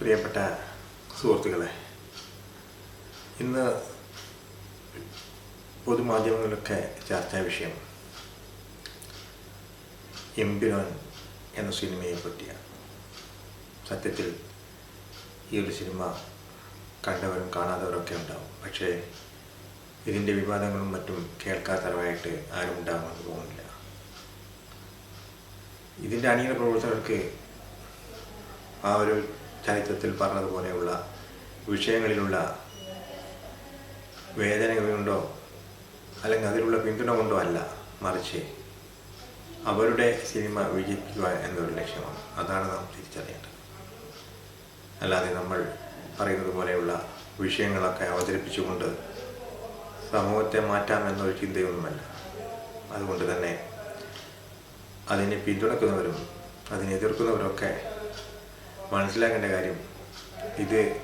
പ്രിയപ്പെട്ട സുഹൃത്തുക്കളെ ഇന്ന് പൊതുമാധ്യമങ്ങളിലൊക്കെ ചർച്ചാ വിഷയം എംപിനോൻ എന്ന സിനിമയെ പറ്റിയാണ്. സത്യത്തിൽ ഈ ഒരു സിനിമ കണ്ടവരും കാണാത്തവരൊക്കെ ഉണ്ടാവും. പക്ഷേ ഇതിന്റെ വിവാദങ്ങളും മറ്റും കേൾക്കാത്തവരായിട്ട് ആരും ഉണ്ടാകുമെന്ന് തോന്നുന്നില്ല ഇതിന്റെ അണിയറ പ്രവർത്തകർക്ക് ആ ഒരു ചരിത്രത്തിൽ പറഞ്ഞതുപോലെയുള്ള വിഷയങ്ങളിലുള്ള വേദന കൊണ്ടോ അല്ലെങ്കിൽ അതിലുള്ള പിന്തുണ കൊണ്ടോ അല്ല മറിച്ച് അവരുടെ സിനിമ വിജയിപ്പിക്കുക എന്നൊരു ലക്ഷ്യമാണ്. അതാണ് നാം തിരിച്ചറിയേണ്ടത്. അല്ലാതെ നമ്മൾ പറയുന്നത് പോലെയുള്ള വിഷയങ്ങളൊക്കെ അവതരിപ്പിച്ചുകൊണ്ട് സമൂഹത്തെ മാറ്റാം എന്നൊരു ചിന്തയൊന്നുമല്ല. അതുകൊണ്ട് തന്നെ അതിനെ പിന്തുണക്കുന്നവരും അതിനെ എതിർക്കുന്നവരൊക്കെ മനസ്സിലാക്കേണ്ട കാര്യം ഇത്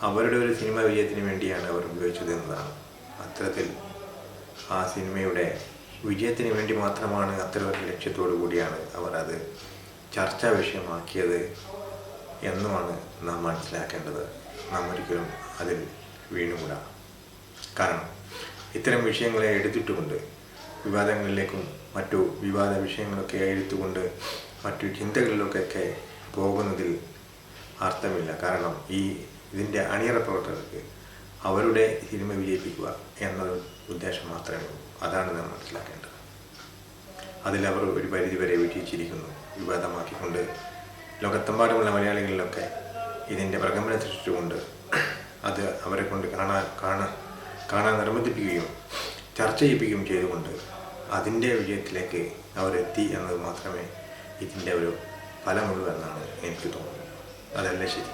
അവരുടെ ഒരു സിനിമ വിജയത്തിന് വേണ്ടിയാണ് അവർ ഉപയോഗിച്ചത് എന്നതാണ്. അത്തരത്തിൽ ആ സിനിമയുടെ വിജയത്തിന് വേണ്ടി മാത്രമാണ് അത്തരമൊരു ലക്ഷ്യത്തോടു കൂടിയാണ് അവർ അത് ചർച്ചാ വിഷയമാക്കിയത് എന്നുമാണ് നാം മനസ്സിലാക്കേണ്ടത്. നാം ഒരിക്കലും അതിൽ വീണുകൂടാ. കാരണം ഇത്തരം വിഷയങ്ങളെ എടുത്തിട്ടുകൊണ്ട് വിവാദങ്ങളിലേക്കും മറ്റു വിവാദ വിഷയങ്ങളൊക്കെ എടുത്തുകൊണ്ട് മറ്റു ചിന്തകളിലൊക്കെ പോകുന്നതിൽ അർത്ഥമില്ല. കാരണം ഈ ഇതിന്റെ അണിയറ പ്രവർത്തകർക്ക് അവരുടെ സിനിമ വിജയിപ്പിക്കുക എന്നൊരു ഉദ്ദേശം മാത്രമേ ഉള്ളൂ. അതാണ് നാം മനസ്സിലാക്കേണ്ടത്. അതിലവർ ഒരു പരിധിവരെ വിജയിച്ചിരിക്കുന്നു വിവാദമാക്കിക്കൊണ്ട് ലോകത്തെമ്പാടുമുള്ള മലയാളികളിലൊക്കെ ഇതിന്റെ പ്രകമ്പനം സൃഷ്ടിച്ചുകൊണ്ട് അത് അവരെ കൊണ്ട് കാണാൻ കാണാൻ കാണാൻ നിർബന്ധിപ്പിക്കുകയും ചർച്ച ചെയ്യിപ്പിക്കുകയും ചെയ്തുകൊണ്ട് അതിന്റെ വിജയത്തിലേക്ക് അവരെത്തി എന്നത് മാത്രമേ ഇതിന്റെ ഒരു ഫലമുള്ളൂ എന്നാണ് എനിക്ക് തോന്നുന്നത്. And then they should.